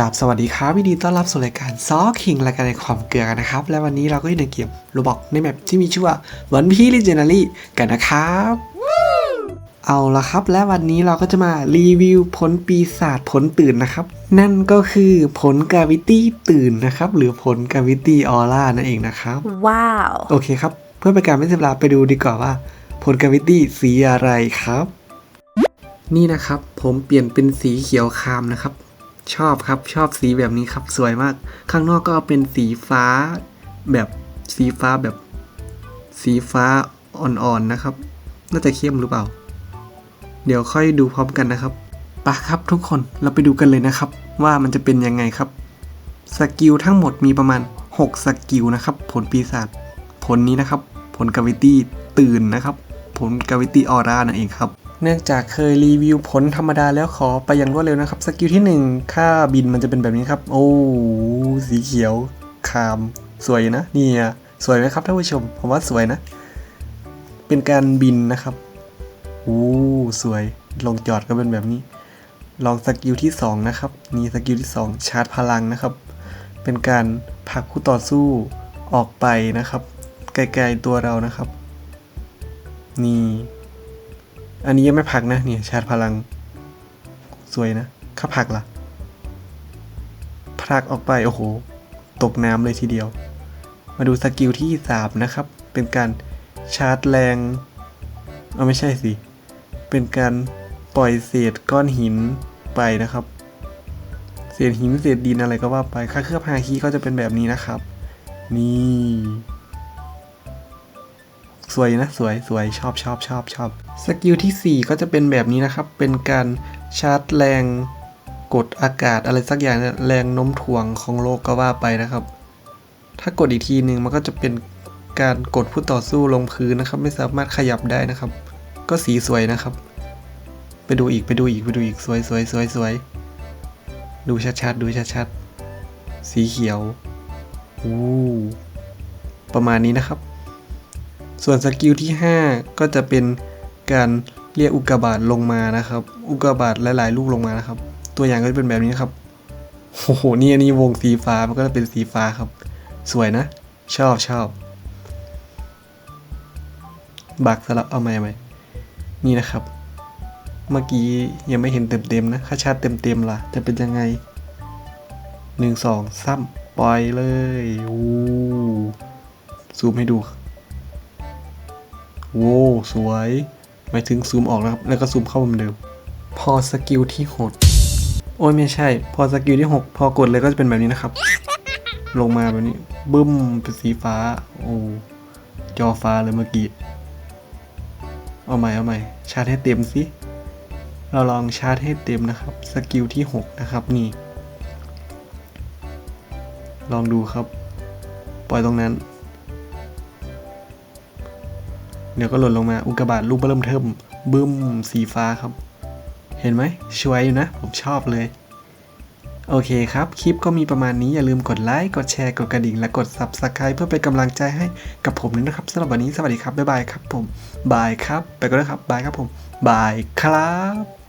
กราบสวัสดีครับวินดีต้อนรับสู่รายการซอคิงรายการในความเกลือกันนะครับ และวันนี้เราก็อยู่ในเกมโรบอกในแมปที่มีชื่อว่าวันพีลิเจนารีกันนะครับ เอาละครับ และวันนี้เราก็จะมารีวิวผลปีศาจผลตื่นนะครับ นั่นก็คือผลกาวิตี้ตื่นนะครับ หรือผลกาวิตี้ออร่านั่นเองนะครับ Wow. โอเคครับ เพื่อเป็นการไม่เสียเวลาไปดูดีกว่าว่า ผลกาวิตี้สีอะไรครับ นี่นะครับ ผมเปลี่ยนเป็นสีเขียวครามนะครับ ชอบครับชอบสีแบบนี้ครับสวยมาก ข้างนอกก็เป็นสีฟ้าแบบสีฟ้าแบบ สีฟ้าอ่อนๆนะครับ น่าจะเข้มหรือเปล่า เดี๋ยวค่อยดูพร้อมกันนะครับไปะครับทุกคนเราไปดูกันเลยนะครับ ว่ามันจะเป็นยังไงครับสกิลทั้งหมดมีประมาณ 6 สกิลนะครับ ผลปีศาจผลนี้นะครับ ผลกาวิตี้ตื่นนะครับ ผลกาวิตี้ออร่านั่นเองครับ เนื่องจากเคยรีวิวผลธรรมดาแล้วขอไปอย่างรวดเร็วนะครับ สกิลที่ 1 ค่าบินมันจะเป็นแบบนี้ครับ โอ้ สีเขียว คาม สวยนะเนี่ยสวยไหมครับท่านผู้ชม ผมว่าสวยนะ เป็นการบินนะครับโอ้สวย ลงจอดก็เป็นแบบนี้ ลองสกิลที่ 2 นะครับนี่สกิลที่ 2 ชาร์จพลังนะครับ เป็นการผลักคู่ต่อสู้ออกไปนะครับ ไกลๆตัวเรานะครับ นี่ อันนี้ยังไม่ผลักนะเนี่ยชาร์จพลัง สวยนะข้าผลักล่ะผลักออกไป โอ้โห ตกน้ำเลยทีเดียว มาดูสกิลที่3นะครับ เป็นการชาร์จแรงเอาไม่ใช่สิ เป็นการปล่อยเศษก้อนหินไปนะครับ เศษหินเศษดินอะไรก็ว่าไปค่าเคลือบฮาคีก็จะเป็นแบบนี้นะครับ นี่ สวยนะสวยสวยชอบชอบชอบชอบสกิลที่ 4 ก็จะเป็นแบบนี้นะครับ เป็นการชาร์จแรงกดอากาศอะไรสักอย่างแรงโน้มถ่วงของโลกก็ว่าไปนะครับ ถ้ากดอีกทีหนึ่งมันก็จะเป็นการกดผู้ต่อสู้ลงพื้นนะครับ ไม่สามารถขยับได้นะครับ ก็สีสวยนะครับ ไปดูอีกไปดูอีกไปดูอีกสวยสวยสวยสวยดูชัดๆดูชัดๆสีเขียวอู้ประมาณนี้นะครับ ส่วนสกิลที่ 5 ก็จะเป็นการเรียกอุกกาบาตลงมานะครับ อุกกาบาตหลาย ๆ ลูกลงมานะครับ ตัวอย่างก็จะเป็นแบบนี้นครับโอ้โหนี่อันนี้วงสีฟ้ามันก็จะเป็นสีฟ้าครับ สวยนะ ชอบชอบ บักสลับเอาใหม่ใหม่นี่นะครับ เมื่อกี้ยังไม่เห็นเต็มๆนะถ้าชาติเต็มๆล่ะ จะเป็นยังไงหนึ่งสองซ้ำปล่อยเลยอู้ซูมให้ดู โว้สวยหมายถึงซูมออกนะครับแล้วก็ซูมเข้าเหมือนเดิม พอสกิลที่หกโอ้ยไม่ใช่ พอสกิลที่หกพอกดเลยก็จะเป็นแบบนี้นะครับ ลงมาแบบนี้บึ้มเป็นสีฟ้า โอ้จอฟ้าเลยเมื่อกี้เอาใหม่เอาใหม่ชาร์จให้เต็มสิเราลองชาร์จให้เต็มนะครับ สกิลที่ 6 นะครับนี่ ลองดูครับ ปล่อยตรงนั้น ดี๋ยวก็หล่นลงมาอุกกาบาตลูกเริ่มเทิมบึ้มสีฟ้าครับ เห็นไหมช่วยอยู่นะ ผมชอบเลย โอเคครับ คลิปก็มีประมาณนี้อย่าลืมกดไลค์กดแชร์กดกระดิ่งและกด Subscribe เพื่อเป็นกำลังใจให้กับผมด้วยนะครับสำหรับวันนี้สวัสดีครับบ๊ายบายครับผมบายครับ ไปก็ได้ครับบายครับผมบายครับ